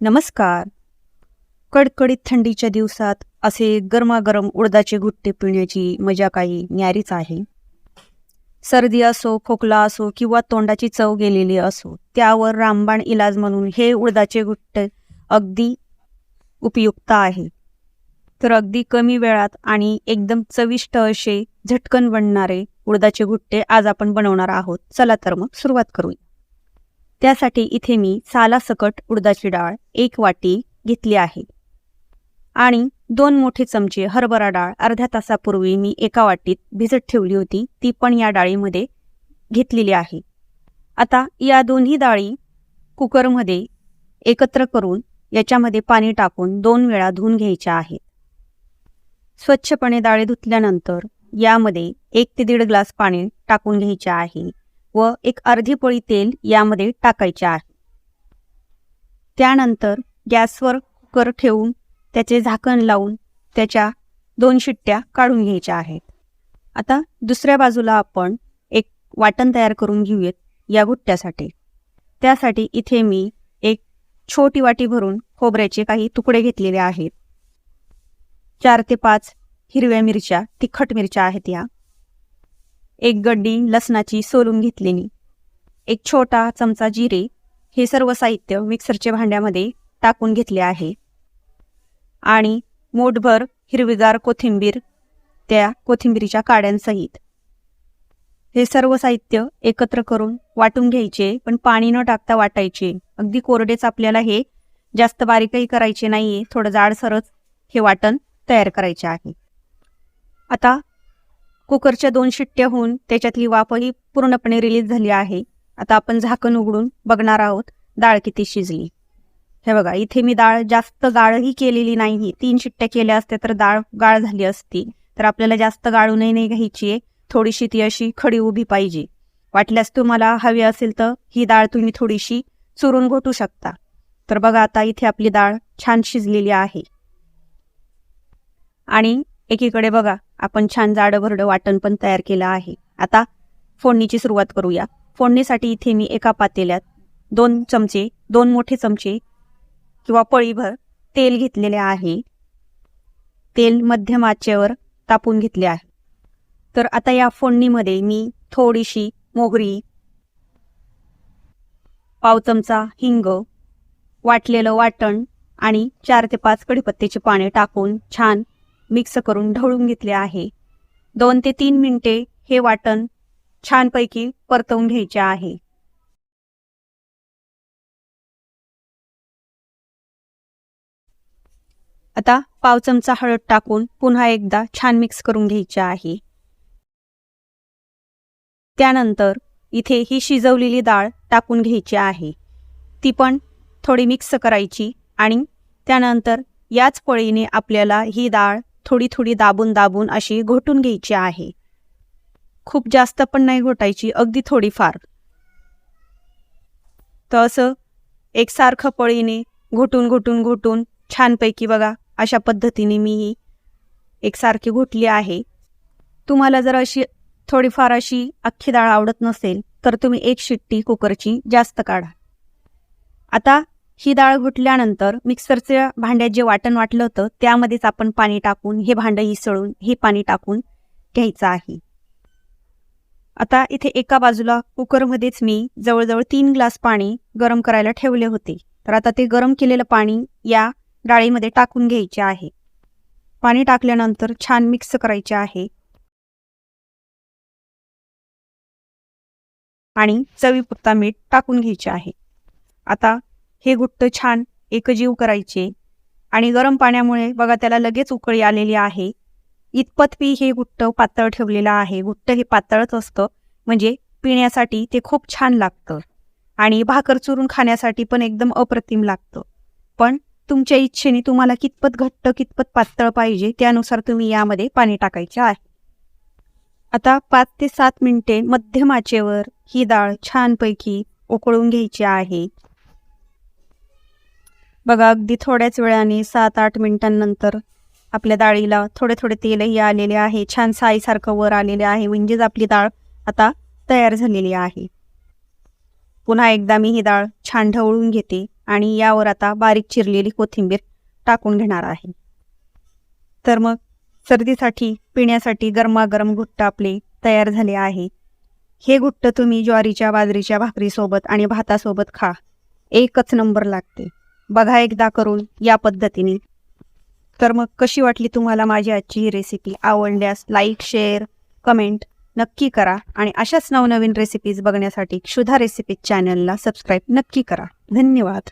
नमस्कार. कडकडीत थंडीच्या दिवसात असे गरमागरम उडदाचे गुट्टे पिण्याची मजा काही न्यारीच आहे. सर्दी असो खोकला असो किंवा तोंडाची चव गेलेली असो त्यावर रामबाण इलाज म्हणून हे उडदाचे गुट्टे अगदी उपयुक्त आहे. तर अगदी कमी वेळात आणि एकदम चविष्ट असे झटकन बनणारे उडदाचे गुट्टे आज आपण बनवणार आहोत. चला तर मग सुरुवात करूया. त्यासाठी इथे मी सालासकट उडदाची डाळ एक वाटी घेतली आहे. आणि दोन मोठे चमचे हरभरा डाळ अर्ध्या तासापूर्वी मी एका वाटीत भिजत ठेवली होती ती पण या डाळीमध्ये घेतलेली आहे. आता या दोन्ही डाळी कुकरमध्ये एकत्र करून याच्यामध्ये पाणी टाकून दोन वेळा धुवून घ्यायच्या आहेत. स्वच्छपणे डाळी धुतल्यानंतर यामध्ये एक ते दीड ग्लास पाणी टाकून घ्यायचे आहे. व एक अर्धी पोळी तेल यामध्ये टाकायचे आहे. त्यानंतर गॅसवर कुकर ठेवून त्याचे झाकण लावून त्याच्या दोन शिट्ट्या काढून घ्यायच्या आहेत. आता दुसऱ्या बाजूला आपण एक वाटण तयार करून घेऊयात या गुट्ट्यासाठी त्यासाठी इथे मी एक छोटी वाटी भरून खोबऱ्याचे काही तुकडे घेतलेले आहेत. चार ते पाच हिरव्या मिरच्या तिखट मिरच्या आहेत या. एक गड्डी लसणाची सोलून घेतलेली. एक छोटा चमचा जिरे हे सर्व साहित्य मिक्सरच्या भांड्यामध्ये टाकून घेतले आहे. आणि मोठभर हिरवीगार कोथिंबीर त्या कोथिंबीरीच्या काड्यांसहित. हे सर्व साहित्य एकत्र करून वाटून घ्यायचे पण पाणी न टाकता वाटायचे. अगदी कोरडेच आपल्याला हे जास्त बारीकही करायचे नाहीये थोडं जाडसरच हे वाटण तयार करायचे आहे. आता कुकरच्या दोन शिट्ट्या होऊन त्याच्यातली वाफही पूर्णपणे रिलीज झाली आहे. आता आपण झाकण उघडून बघणार आहोत डाळ किती शिजली. हे बघा इथे मी डाळ जास्त गाळही केलेली नाही तीन शिट्ट्या केल्या असत्या तर डाळ गाळ झाली असती. तर आपल्याला जास्त गाळूनही नाही घ्यायची आहे थोडीशी ती अशी खडी उभी पाहिजे. वाटल्यास तुम्हाला हवी असेल तर ही डाळ तुम्ही थोडीशी चुरून घोटू शकता. तर बघा आता इथे आपली डाळ छान शिजलेली आहे. आणि एकीकडे बघा आपण छान जाडं भरडं वाटण पण तयार केलं आहे. आता फोडणीची सुरुवात करूया. फोडणीसाठी इथे मी एका पातेल्यात दोन चमचे दोन मोठे चमचे किंवा पळीभर तेल घेतलेले आहे. तेल मध्यम आचेवर तापून घेतले आहे. तर आता या फोडणीमध्ये मी थोडीशी मोगरी पाव चमचा हिंग वाटलेलं वाटण आणि चार ते पाच कढीपत्त्याचे पाने टाकून छान मिक्स करून ढवळून घेतले आहे. दोन ते तीन मिनिटे हे वाटण छानपैकी परतवून घ्यायचे आहे. आता पाव चमचा हळद टाकून पुन्हा एकदा छान मिक्स करून घ्यायचे आहे. त्यानंतर इथे ही शिजवलेली डाळ टाकून घ्यायची आहे. ती पण थोडी मिक्स करायची आणि त्यानंतर याच पळीने आपल्याला ही डाळ थोडी थोडी दाबून दाबून अशी घोटून घ्यायची आहे. खूप जास्त पण नाही घोटायची अगदी थोडीफार. तर असं एकसारखं पळीने घोटून घोटून घोटून छानपैकी बघा अशा पद्धतीने मी ही एकसारखी घोटली आहे. तुम्हाला जर अशी थोडीफार अशी अख्खी डाळ आवडत नसेल तर तुम्ही एक शिट्टी कुकरची जास्त काढा. आता ही डाळ घुटल्यानंतर मिक्सरच्या भांड्यात जे वाटण वाटलं होतं त्यामध्येच आपण पाणी टाकून हे भांडं हिसळून हे पाणी टाकून घ्यायचं आहे. आता इथे एका बाजूला कुकरमध्येच मी जवळजवळ तीन ग्लास पाणी गरम करायला ठेवले होते. तर आता ते गरम केलेलं पाणी या डाळीमध्ये टाकून घ्यायचे आहे. पाणी टाकल्यानंतर छान मिक्स करायचे आहे. आणि चवीपुरता मीठ टाकून घ्यायचे आहे. आता हे गुट्ट छान एकजीव करायचे. आणि गरम पाण्यामुळे बघा त्याला लगेच उकळी आलेली आहे. इतपत पी हे गुट्ट पातळ ठेवलेलं आहे. गुट्ट हे पातळच असतं. म्हणजे पिण्यासाठी ते खूप छान लागतं. आणि भाकर चुरून खाण्यासाठी पण एकदम अप्रतिम लागतं. पण तुमच्या इच्छेने तुम्हाला कितपत घट्ट कितपत पातळ पाहिजे त्यानुसार तुम्ही यामध्ये पाणी टाकायचे आहे. आता पाच ते सात मिनिटे मध्यम आचेवर ही डाळ छानपैकी उकळून घ्यायची आहे. बघा अगदी थोड्याच वेळाने सात आठ मिनिटांनंतर आपल्या डाळीला थोडे थोडे तेलही आलेले आहे. छान साईसारखं वर आलेले आहे. म्हणजेच आपली डाळ आता तयार झालेली आहे. पुन्हा एकदा मी ही डाळ छान ढवळून घेते आणि यावर आता बारीक चिरलेली कोथिंबीर टाकून घेणार आहे. तर मग सर्दीसाठी पिण्यासाठी गरमागरम घुट्ट आपले तयार झाले आहे. हे घुट्ट तुम्ही ज्वारीच्या बाजरीच्या भाकरीसोबत आणि भातासोबत खा. एकच नंबर लागते. बघा एकदा करून या पद्धतीने. तर मग कशी वाटली तुम्हाला माझी आजची ही रेसिपी आवडल्यास लाईक शेअर कमेंट नक्की करा आणि अशाच नवनवीन रेसिपीज बघण्यासाठी क्षुधा रेसिपीज चॅनलला सबस्क्राईब नक्की करा. धन्यवाद.